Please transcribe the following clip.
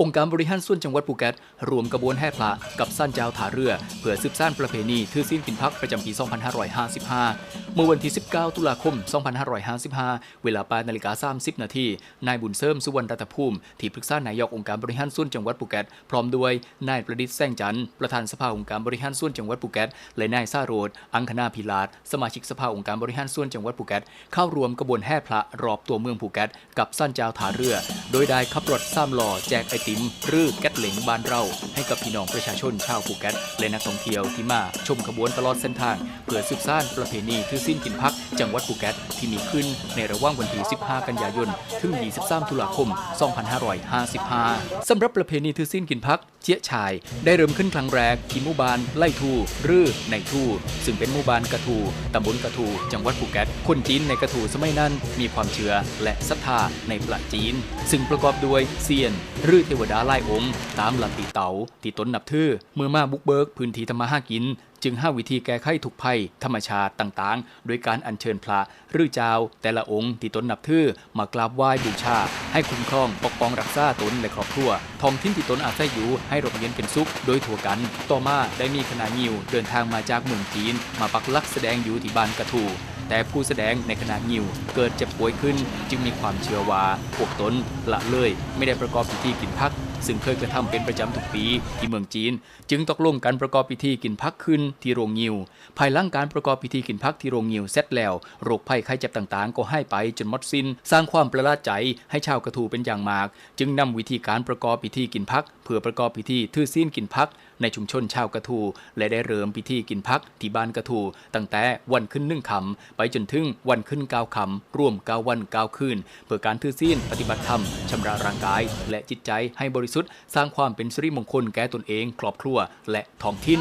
องค์การบริหารส่วนจังหวัดภูเก็ตรวมกระบวนแห่พระกับสั้นเจ้าถาเรือ เพื่อสืบสานประเพณี ทือสิ้นกินพักประจำปี 2555เมื่อวันที่ 19 ตุลาคม 2555 เวลา8นาฬิกา30 นาที นายบุญเสริมสุวรรณรัตภูมิ ที่ปรึกษานายกองค์การบริหารส่วนจังหวัดภูเก็ต พร้อมด้วย นายประดิษฐ์แสงจันทร์ ประธานสภาองค์การบริหารส่วนจังหวัดภูเก็ต และนายซาโรดอังคณาพิลาศสมาชิกสภาองค์การบริหารส่วนจังหวัดภูเก็ต เข้ารวมกระบวนแห่พระรอบตัวเมืองภูเก็ต กับสั้นเจ้าถาเรือ โดยได้ขับรถซ้ำหล้อแจกไอติมหรือแก๊สเหลงบานเรา ให้กับพี่น้องประชาชนชาวภูเก็ต และนักท่องเที่ยวที่มาชมขบวนตลอดเส้นทาง เพื่อสืบสานประเพณีถือสิ้นกินพัก จังหวัดภูเก็ตที่มีขึ้นในระหว่างวันที่ 15 กันยายน ถึง 23 ตุลาคม 2555 สำหรับประเพณีถือสิ้นกินพัก เจี๊ยชาย ได้เริ่มขึ้นครั้งแรกที่หมู่บ้านไล่ทูหรือในทูซึ่งเป็นหมู่บ้านกระทูตำบลกระทูจังหวัดภูเก็ตคนจีนในกระทูสมัยนั้นมีความเชื่อและศรัทธาในปละจีน ซึ่งประกอบด้วยเซียน หรือเทวดาไล่องค์ ตามลัทธิเต๋าที่ตนนับถือเมื่อมาบุกเบิกพื้นที่ทำมาหากิน จึงห้าวิธีแก้ไขทุกภัย ธรรมชาติต่างๆ โดยการอัญเชิญพระหรือเจ้า แต่ละองค์ที่ตนนับถือมากราบไหว้บูชา ให้คุ้มครองปกป้องรักษาตนและครอบครัวท้องถิ่นที่ตนอาศัยอยู่ให้ร่มเย็นเป็นสุขโดยทั่วกัน ต่อมาได้มีคณะยิวเดินทางมาจากเมืองจีน มาปักลักแสดงอยู่ที่บ้านกระทูแต่ผู้แสดงในคณะงิวเกิดเจ็บป่วยขึ้น จึงมีความเชื่อว่าพวกตนละเลยไม่ได้ประกอบพิธีกินพัก ซึ่งเคยกระทำเป็นประจำทุกปีที่เมืองจีน จึงตกลงการประกอบพิธีกินพักขึ้นที่โรงงิว ภายหลังการประกอบพิธีกินพักที่โรงงิวเสร็จแล้วโรคภัยไข้เจ็บต่างๆ ก็ให้ไปจนหมดสิน้น สร้างความประหลาดใจให้ชาวกระทูเป็นอย่างมาก จึงนำวิธีการประกอบพิธีกินพัก เพื่อประกอบพิธีทื่อซีนกินพัก ในชุมชนชาวกระทูและได้เริ่มพิธีกินพักที่บ้านกระทูตั้งแต่วันขึ้นหนึ่งคำไปจนถึงวันขึ้นเก้าคำร่วมเก้าวันเก้าคืนเพื่อการทื่อซีนปฏิบัติธรรมชำระร่างกาย และจิตใจให้บริสุทธิ์ สร้างความเป็นสิริมงคลแก่ตนเอง ครอบครัว และท้องถิ่น